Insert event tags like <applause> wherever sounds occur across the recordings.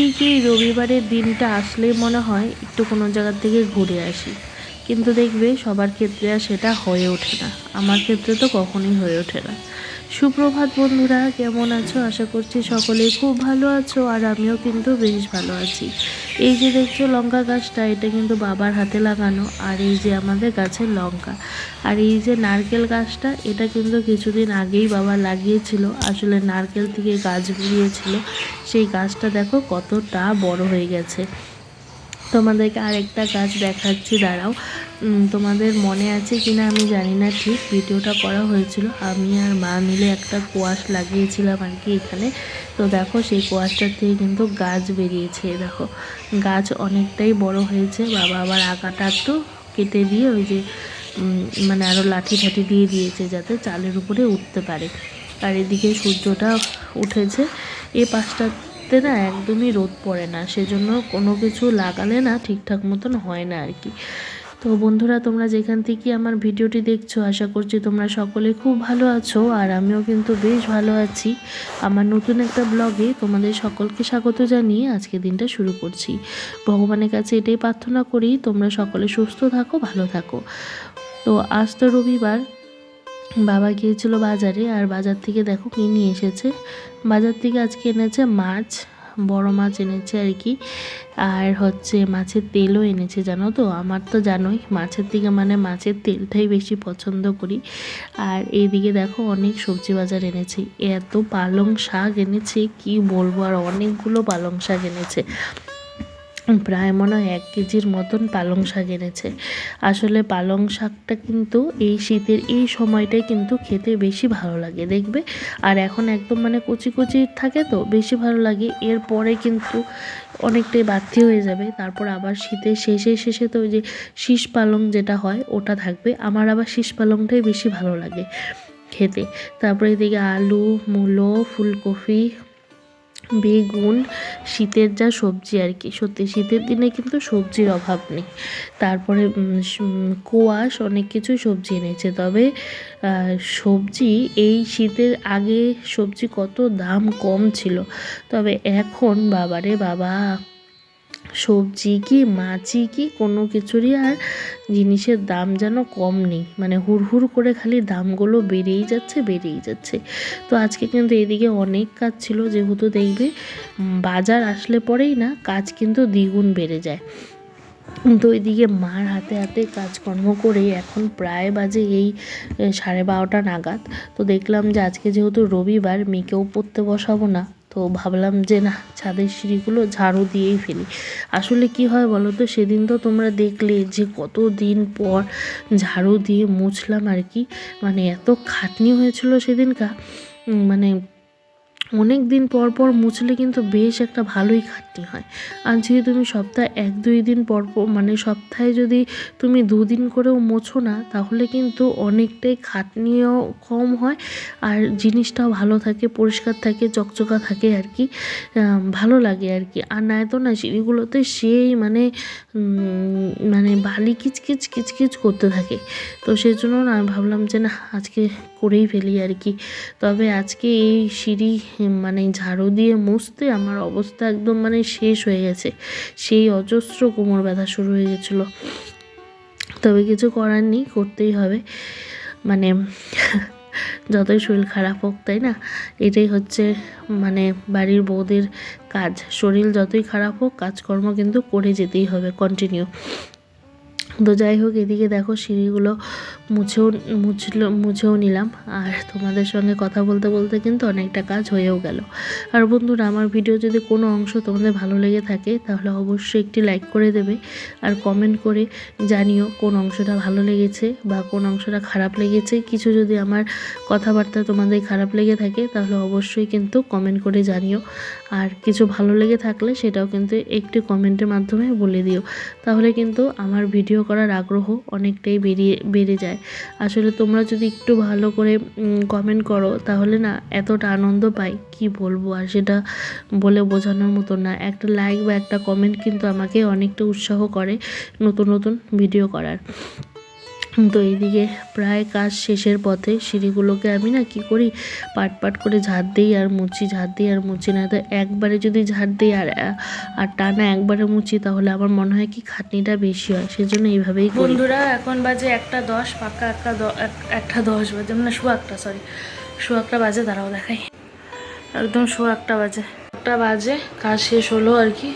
ঠিক এই রবিবারের দিনটা আসলে মনে হয় একটু কোনো জায়গার থেকে ঘুরে আসি। কিন্তু দেখবে সবার ক্ষেত্রে আর সেটা হয়ে ওঠে না। আমার ক্ষেত্রে তো কখনোই হয়ে ওঠে না। সুপ্রভাত বন্ধুরা, কেমন আছো? আশা করছি সকলেই খুব ভালো আছো আর আমিও কিন্তু বেশ ভালো আছি। এই যে দেখছ লঙ্কা গাছটা, এটা কিন্তু বাবার হাতে লাগানো আর এই যে আমাদের গাছের লঙ্কা। আর এই যে নারকেল গাছটা, এটা কিন্তু কিছুদিন আগেই বাবা লাগিয়েছিল। আসলে নারকেল থেকে গাছ বেরিয়েছিল। সেই গাছটা দেখো কতটা বড় হয়ে গেছে। তোমাদেরকে আরেকটা গাছ দেখাচ্ছি, দাঁড়াও। তোমাদের মনে আছে কিনা আমি জানি না ঠিক, ভিডিওটা করা হয়েছিল। আমি আর মা মিলে একটা কোয়াশ লাগিয়েছিলাম আর কি এখানে। তো দেখো, সেই কোয়াশটার থেকে কিন্তু গাছ বেরিয়েছে দেখো। গাছ অনেকটাই বড় হয়েছে, বাবা আবার আঁকাটা একটু কেটে দিয়ে ওই যে মানে আরও লাঠি ঠাঠি দিয়ে দিয়েছে যাতে চালের উপরে উঠতে পারে। আর এদিকে সূর্যটা উঠেছে। এ পাশটাতে না একদমই রোদ পড়ে না, সেজন্য কোনো কিছু লাগালে না ঠিকঠাক মতন হয় না আর কি। তো বন্ধুরা, তোমরা যেখান থেকে আমার ভিডিওটি দেখছ, আশা করছি তোমরা সকলে খুব ভালো আছো আর আমিও কিন্তু বেশ ভালো আছি। আমার নতুন একটা ব্লগে তোমাদের সকলকে স্বাগত জানিয়ে আজকে দিনটা শুরু করছি। ভগবানের কাছে এটাই প্রার্থনা করি, তোমরা সকলে সুস্থ থাকো, ভালো থাকো। তো আজ তো রবিবার বাবা গিয়েছিল বাজারে আর বাজার থেকে দেখো কি নিয়ে এসেছে। বাজার থেকে আজকে এনেছে মাছ, বড় মাছ এনেছে আর কি। আর হচ্ছে মাছের তেলও এনেছে, জানো তো? আমার তো জানোই, মাছের থেকে মানে মাছের তেলটাই বেশি পছন্দ করি। আর এইদিকে দেখো অনেক সবজি বাজার এনেছে। এত পালং শাক এনেছে, কি বলব? আর অনেকগুলো পালং শাক এনেছে। প্রায় মনে হয় এক কেজির মতন পালং শাক এনেছে। আসলে পালং শাকটা কিন্তু এই শীতের এই সময়টাই কিন্তু খেতে বেশি ভালো লাগে, দেখবে? আর এখন একদম মানে কচি কচি থাকে তো, বেশি ভালো লাগে। এরপরে কিন্তু অনেকটাই বাড়তি হয়ে যাবে। তারপর আবার শীতের শেষে শেষে তো ওই যে শীষ পালং যেটা হয়, ওটা থাকবে। আমার আবার শীষ পালংটাই বেশি ভালো লাগে খেতে। তারপরে এদিকে আলু, মূলো, ফুলকপি বেগুন, শীতের যা সবজি আর কি। সত্যি, শীতের দিনে কিন্তু সবজির অভাব নেই। তারপরে কোয়াশ অনেক কিছু সবজি এনেছে। তবে সবজি, এই শীতের আগে সবজি কত দাম কম ছিল। তবে এখন বাবারে বাবা! সবজি কি, মাছই কি, কোনো কিছুরই আর জিনিসের দাম যেন কম নেই। মানে হুড়হুড় করে খালি দামগুলো বেড়েই যাচ্ছে বেড়েই যাচ্ছে। তো আজকে কিন্তু এদিকে অনেক কাজ ছিল, যেহেতু দেখবে বাজার আসলে পরেই না, কাজ কিন্তু দ্বিগুণ বেড়ে যায়। তো ওইদিকে মার হাতে হাতে কাজকর্ম করে এখন প্রায় বাজে এই সাড়ে বারোটা নাগাদ। তো দেখলাম যে আজকে যেহেতু রবিবার, মেয়েকেও পড়তে বসাবো না। তো ভাবলাম যে না, ছাদের সিঁড়িগুলো ঝাড়ু দিয়েই ফেলি। আসলে কি হয় বলো তো সেদিন তো তোমরা দেখলে যে কত দিন পর ঝাড়ু দিয়ে মুছলাম আর কি। মানে এত খাটনি হয়েছিল সেদিনকা মানে অনেক দিন পর পর মুছলে কিন্তু বেশ একটা ভালোই খাটনি হয়। আর যদি তুমি সপ্তাহে এক, দুই দিন পর পর মানে সপ্তাহে যদি তুমি দুদিন করেও মোছো না, তাহলে কিন্তু অনেকটাই খাটনিও কম হয়। আর জিনিসটাও ভালো থাকে, পরিষ্কার থাকে, চকচকা থাকে আর কি ভালো লাগে আর কি। আর নয় তো না সিঁড়িগুলোতে সেই মানে মানে বালি কিচকিচ কিচকিচ করতে থাকে। তো সেই জন্য না আমি ভাবলাম যে না, আজকে করেই ফেলি আর কি। তবে আজকে এই সিঁড়ি মানে ঝাড়ু দিয়ে মুছতে আমার অবস্থা একদম মানে শেষ হয়ে গেছে। সেই অজস্র কোমর ব্যথা শুরু হয়ে গেছিল। তবে কিছু করার নেই, করতেই হবে। মানে যতই শরীর খারাপ হোক, তাই না? এটাই হচ্ছে মানে বাড়ির বউদের কাজ। শরীর যতই খারাপ হোক, কাজকর্ম কিন্তু করে যেতেই হবে কন্টিনিউ তো যাই হোক, এদিকে দেখো সিঁড়িগুলো মুছেও, মুছলো, মুছেও নিলাম। আর তোমাদের সঙ্গে কথা বলতে বলতে কিন্তু অনেকটা কাজ হয়েও গেল। আর বন্ধুরা, আমার ভিডিও যদি কোনো অংশ তোমাদের ভালো লেগে থাকে, তাহলে অবশ্যই একটি লাইক করে দেবে আর কমেন্ট করে জানিও কোন অংশটা ভালো লেগেছে বা কোন অংশটা খারাপ লেগেছে। কিছু যদি আমার কথাবার্তা তোমাদের খারাপ লেগে থাকে, তাহলে অবশ্যই কিন্তু কমেন্ট করে জানিও। আর কিছু ভালো লেগে থাকলে সেটাও কিন্তু একটি কমেন্টের মাধ্যমে বলে দিও। তাহলে কিন্তু আমার ভিডিও করার আগ্রহ অনেকটাই বেরিয়ে, বেড়ে যায়। আসলে তোমরা যদি একটু ভালো করে কমেন্ট করো, তাহলে না এতটা আনন্দ পাই, কি বলব? আর সেটা বলে বোঝানোর মতো না। একটা লাইক বা একটা কমেন্ট কিন্তু আমাকে অনেকটা উৎসাহ করে নতুন নতুন ভিডিও করার। তো এইদিকে প্রায় কাজ শেষের পথে সিঁড়িগুলোকে আমি না কি করি, পাট পাট করে ঝাড় দিই আর মুছি ঝাড় দিই আর মুছি না তো একবারে যদি ঝাড় দিই আর আর টানা একবারে মুছি, তাহলে আমার মনে হয় কি খাটনিটা বেশি হয়। সেজন্য এইভাবেই বন্ধুরা, এখন বাজে একটা দশ পাক্কা একটা একটা দশ বাজে মানে শু একটা সরি শু একটা বাজে, দাঁড়াও দেখাই। একদম শো একটা বাজে। একটা বাজে, কাজ শেষ হলো আর কি।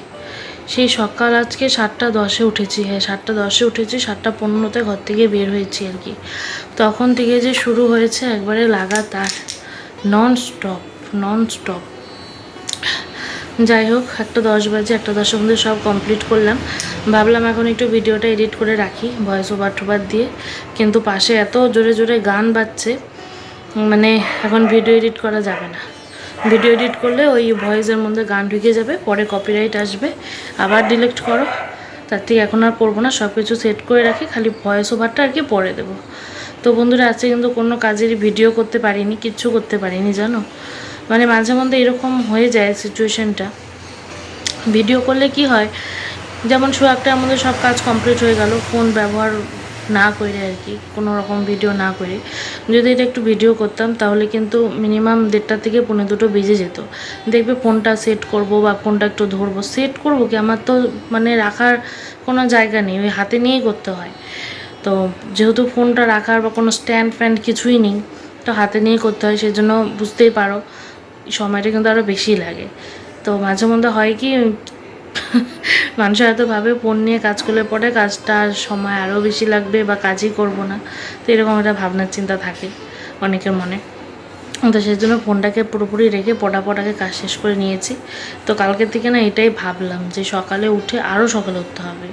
সেই সকাল আজকে সাতটা দশে উঠেছি হ্যাঁ সাতটা দশে উঠেছি, সাতটা পনেরোতে ঘর থেকে বের হয়েছি আর কি। তখন থেকে যে শুরু হয়েছে একবারে লাগাতার নন স্টপ নন স্টপ যাই হোক, একটা দশ বাজে, একটা দশের মধ্যে সব কমপ্লিট করলাম। ভাবলাম এখন একটু ভিডিওটা এডিট করে রাখি ভয়েস ওভার টোভার দিয়ে। কিন্তু পাশে এত জোরে জোরে গান বাজছে মানে এখন ভিডিও এডিট করা যাবে না। ভিডিও এডিট করলে ওই ভয়েসের মধ্যে গান ঢুকে যাবে, পরে কপিরাইট আসবে। আবার ডিলেক্ট করো। তার থেকে এখন আর করব না সব কিছু সেট করে রাখি, খালি ভয়েস ওভারটা আর কি পরে দেবো। তো বন্ধুরা, আজকে কিন্তু কোনো কাজেরই ভিডিও করতে পারিনি, কিচ্ছু করতে পারিনি, জানো? মানে মাঝে মধ্যে এরকম হয়ে যায় সিচুয়েশনটা ভিডিও করলে কি হয়, যেমন শো একটা আমাদের সব কাজ কমপ্লিট হয়ে গেল ফোন ব্যবহার না করে আর কি কোনো রকম ভিডিও না করে যদি এটা একটু ভিডিও করতাম, তাহলে কিন্তু মিনিমাম দেড়টা থেকে পনেরো দুটো বেজে যেত। দেখবে ফোনটা সেট করব বা ফোনটা একটু ধরবো। সেট করব কি? আমার তো মানে রাখার কোনো জায়গা নেই, ওই হাতে নিয়েই করতে হয়। তো যেহেতু ফোনটা রাখার বা কোনো স্ট্যান্ড ফ্যান্ড কিছুই নেই, তো হাতে নিয়েই করতে হয়, সেজন্য বুঝতেই পারো, সময়টা কিন্তু আরও বেশি লাগে। তো মাঝে মধ্যে হয় কি <laughs> মানুষ হয়তো ভাবে ফোন নিয়ে কাজ করলে পরে কাজটা সময় আরও বেশি লাগবে বা কাজই করব না। তো এরকম একটা ভাবনার চিন্তা থাকে অনেকের মনে। তো সেই জন্য ফোনটাকে পুরোপুরি রেখে পটাপটাকে কাজ শেষ করে নিয়েছি। তো কালকের থেকে না এটাই ভাবলাম যে সকালে উঠে আরও সকালে উঠতে হবে।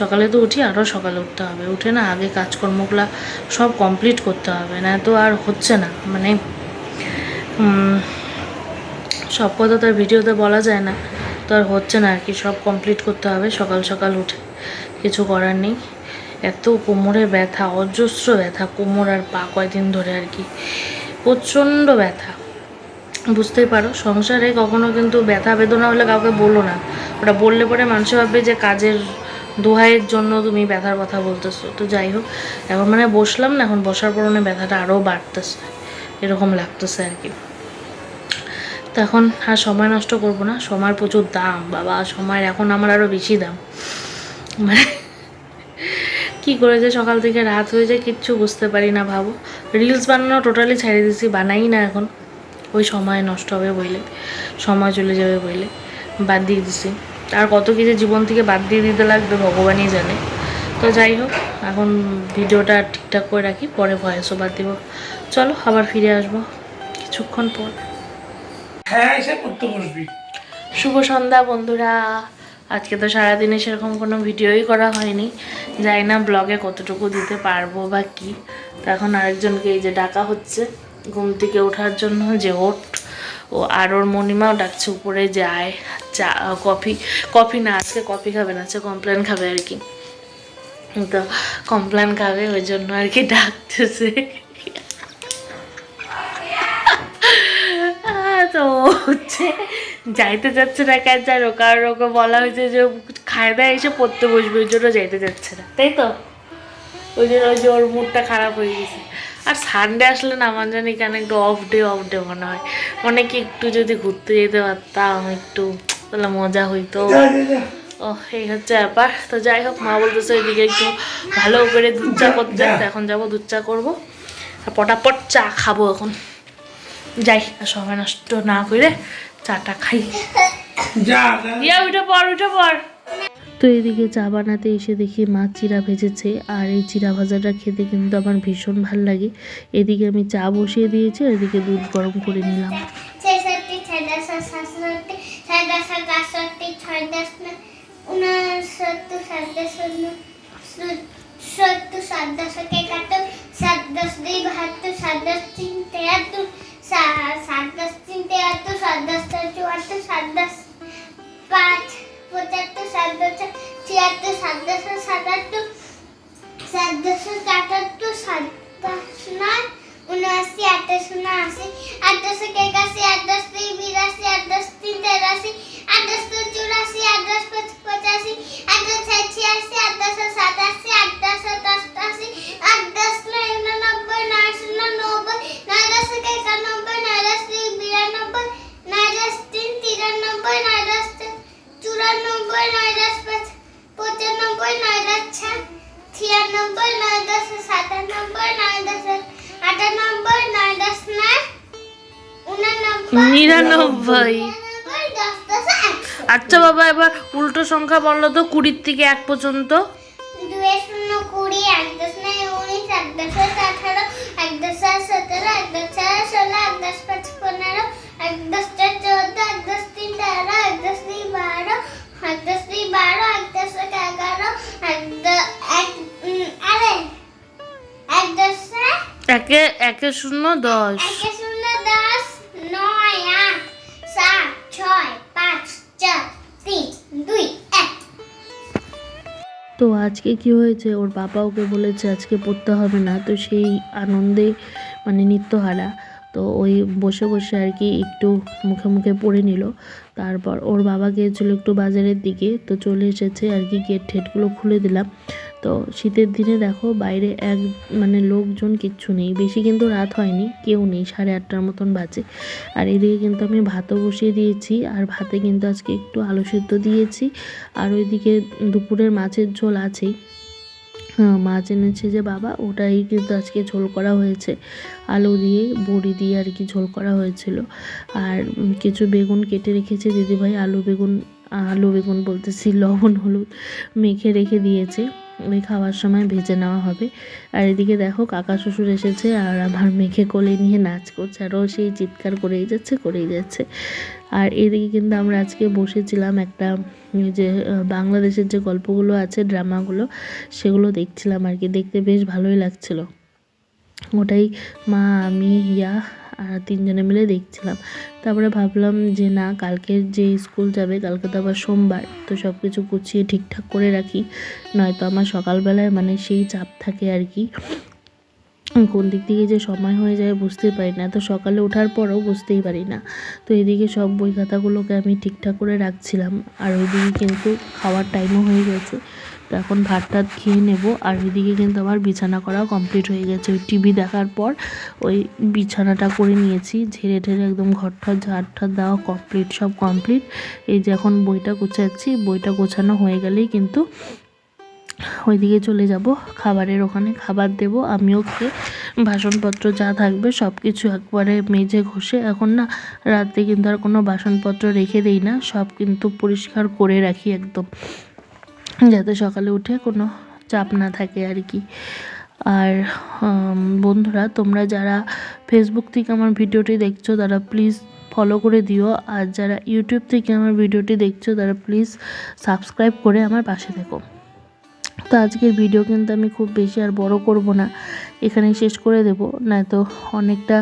সকালে তো উঠি, আরও সকালে উঠতে হবে। উঠে না আগে কাজকর্মগুলো সব কমপ্লিট করতে হবে। না তো আর হচ্ছে না। মানে সব কথা তো আর ভিডিওতে বলা যায় না। তো আর হচ্ছে না, আর কি সব কমপ্লিট করতে হবে, সকাল সকাল উঠে। কিছু করার নেই। এত কোমরে ব্যথা, অজস্র ব্যথা, কোমর আর পা কয়দিন ধরে আর কি। প্রচণ্ড ব্যথা। বুঝতেই পারো, সংসারে কখনো কিন্তু ব্যথা বেদনা হলে কাউকে বলো না। ওটা বললে পরে মানুষ ভাববে যে কাজের দোহাইয়ের জন্য তুমি ব্যথার কথা বলতেছো। তো যাই হোক, এখন মানে বসলাম না, এখন বসার পর মানে ব্যথাটা আরও বাড়তেছে। এরকম লাগতেছে আর কি। তো এখন আর সময় নষ্ট করব না। সময়ের প্রচুর দাম, বাবা। সময়ের এখন আমার আরও বেশি দাম। মানে কী করে যে সকাল থেকে রাত হয়ে যায় কিচ্ছু বুঝতে পারি না ভাবো। রিলস বানানো টোটালি ছেড়ে দিছি বানাই না এখন। ওই সময় নষ্ট হবে বইলে, সময় চলে যাবে বইলে, বাদ দিয়ে দিছি। আর কত কিছু জীবন থেকে বাদ দিয়ে দিতে লাগবে ভগবানই জানে। তো যাই হোক, এখন ভিডিওটা ঠিকঠাক করে রাখি, পরে ভয়েসও বাদ দিব। চলো আবার ফিরে আসব কিছুক্ষণ পর। হ্যাঁ শুভ সন্ধ্যা বন্ধুরা। আজকে তো সারাদিনে সেরকম কোনো ভিডিওই করা হয়নি। জানি না ব্লগে কতটুকু দিতে পারব বা কি। এখন আরেকজনকে এই যে ডাকা হচ্ছে ঘুম থেকে ওঠার জন্য যে ওঠ। ও আর ওর মণিমাও ডাকছে উপরে যে আয় চা, কফি কফি না, আজকে কফি খাবে না, আজকে কমপ্লেন খাবে আর কি। তো কমপ্লেন খাবে, ওই জন্য আর কি ডাকতেছে। হচ্ছে। যাইতে যাচ্ছে না কেন জানো? কারণ ওকে বলা হয়েছে যে খায় দায় এসে পড়তে বসবে ওই জন্য যাইতে যাচ্ছে না। তাই তো? ওই জন্য ওই যে ওর মুডটা খারাপ হয়ে গেছে। আর সানডে আসলে না আমার জানি কেন একটু অফ ডে অফ ডে মনে হয়। মনে কি একটু যদি ঘুরতে যেতে পারতাম একটু তাহলে মজা হইতো। ও এই হচ্ছে ব্যাপার। তো যাই হোক মা বলতেছে ওইদিকে একটু ভালো করে দুধ চা করতে। এখন যাব দুধ চা করব। আর পটাপট চা খাব এখন। যাই আর সময় নষ্ট না করে চাটা খাই। ইয়া উঠে পর উঠে পর তো এদিকে চা বানাতে এসে দেখি মা চিরা ভেজেছে আর এই চিরা ভাজাটা খেতে কিন্তু আমার ভীষণ ভালো লাগে। এদিকে আমি চা বসিয়ে দিয়েছি আর এদিকে দুধ গরম করে নিলাম। সত্তর সাতদাশো একাত্তর সাত দশ দুই বাহাত্তর সাত দশ তিন তেয়াত্তর সাত দশ তিন তেয়াত্তর সাত দশ চার চুয়াত্তর সাত দশ পাঁচ পঁচাত্তর সাত দশ ছিয়াত্তর সাত দশ আঠাশো আঠাশো একাশি আঠাশ বিরাশি আঠাশ তিন, তেরাশি আঠাশশো নিরানব্বই দশ দশ আচ্ছা বাবা এবার উল্টো সংখ্যা বলল তো কুড়ির থেকে এক পর্যন্ত শূন্য এক দশ নয় উনিশ তো আজকে কি হয়েছে? ওর বাবা ওকে বলেছে আজকে পড়তে হবে না। তো সেই আনন্দে মানে নিত্যহারা। তো ওই বসে বসে আর কি একটু মুখে মুখে পড়ে নিল। তারপর ওর বাবা গিয়েছিল একটু বাজারের দিকে। তো চলে এসেছে আর কি গেট ঠেটগুলো খুলে দিলাম। তো শীতের দিনে দেখো বাইরে এক মানে লোকজন কিচ্ছু নেই। বেশি কিন্তু রাত হয়নি কেউ নেই সাড়ে আটটার মতন বাজে। আর এদিকে কিন্তু আমি ভাতও বসিয়ে দিয়েছি আর ভাতে কিন্তু আজকে একটু আলু সেদ্ধ দিয়েছি। আর ওইদিকে দুপুরের মাছের ঝোল আছেই। হ্যাঁ, মাছ এনেছে যে বাবা ওটাই কিন্তু আজকে ঝোল করা হয়েছে। আলু দিয়ে বড়ি দিয়ে আর কি ঝোল করা হয়েছিল। আর কিছু বেগুন কেটে রেখেছে দিদিভাই আলু বেগুন আলু বেগুন বলতেছি লবণ হলুদ মেখে রেখে দিয়েছে। ওই খাওয়ার সময় ভেজে নেওয়া হবে। আর এদিকে দেখো, কাকা শ্বশুর এসেছে আর আমার মেখে কোলে নিয়ে নাচ করছে আর ও সেই চিৎকার করেই যাচ্ছে করেই যাচ্ছে। আর এদিকে কিন্তু আমরা আজকে বসেছিলাম একটা যে, বাংলাদেশের যে গল্পগুলো আছে, ড্রামাগুলো, সেগুলো দেখছিলাম আর কি। দেখতে বেশ ভালোই লাগছিল। ওটাই মা, আমি ইয়া তিনজনে মিলে দেখছিলাম। তারপরে ভাবলাম যে না, কালকে যে স্কুল যাবে, কালকে তো আবার সোমবার, তো সব কিছু গুছিয়ে ঠিকঠাক করে রাখি। নয়তো আমার সকালবেলায় মানে সেই চাপ থাকে আর কি। কোন দিক থেকে যে সময় হয়ে যায় বুঝতেই পারি না। তো সকালে ওঠার পরও বুঝতেই পারি না। তো এদিকে সব বই খাতাগুলোকে আমি ঠিকঠাক করে রাখছিলাম। আর ওইদিকে কিন্তু খাওয়ার টাইমও হয়ে গেছে। তো এখন ভাত টাত খেয়ে নেব। আর ওইদিকে কিন্তু আমার বিছানা করাও কমপ্লিট হয়ে গেছে। ওই টিভি দেখার পর ওই বিছানাটা করে নিয়েছি। ঝেড়ে ঠেড়ে একদম ঘর ঠর ঝাড় ঠাড় দেওয়া কমপ্লিট সব কমপ্লিট এই যে এখন বইটা গোছাচ্ছি। বইটা গোছানো হয়ে গেলেই কিন্তু ওইদিকে চলে যাব। খাবারের ওখানে খাবার দেব। আমিও খেয়ে বাসনপত্র যা থাকবে সব কিছু একবারে মেজে ঘষে এখন না রাতে কিন্তু আর কোনো বাসনপত্র রেখে দেই না। সব কিন্তু পরিষ্কার করে রাখি একদম। যাতে সকালে উঠে কোনো চাপ না থাকে আর কি। আর বন্ধুরা, তোমরা যারা ফেসবুক থেকে আমার ভিডিওটি দেখছ, তারা প্লিজ ফলো করে দিও। আর যারা ইউটিউব থেকে আমার ভিডিওটি দেখছ, তারা প্লিজ সাবস্ক্রাইব করে আমার পাশে থেকো। তো আজকের ভিডিও কিন্তু আমি খুব বেশি আর বড় করব না। এখানে শেষ করে দেব। নয়তো অনেকটা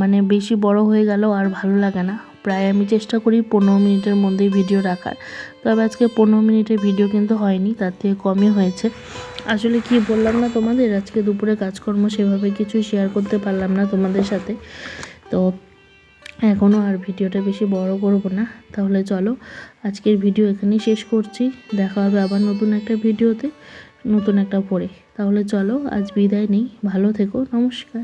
মানে বেশি বড় হয়ে গেল আর ভালো লাগে না। প্রায় আমি চেষ্টা করি পনেরো মিনিটের মধ্যেই ভিডিও রাখার। তবে আজকে পনেরো মিনিটের ভিডিও কিন্তু হয়নি, তার থেকে কমই হয়েছে। আসলে কি বললাম না তোমাদের? আজকে দুপুরে কাজকর্ম সেভাবে কিছু শেয়ার করতে পারলাম না তোমাদের সাথে। তো এখনও আর ভিডিওটা বেশি বড় করব না। তাহলে চলো আজকের ভিডিও এখানেই শেষ করছি। দেখা হবে আবার নতুন একটা ভিডিওতে নতুন একটা পড়ে তাহলে চলো আজ বিদায় নেই। ভালো থেকো, নমস্কার।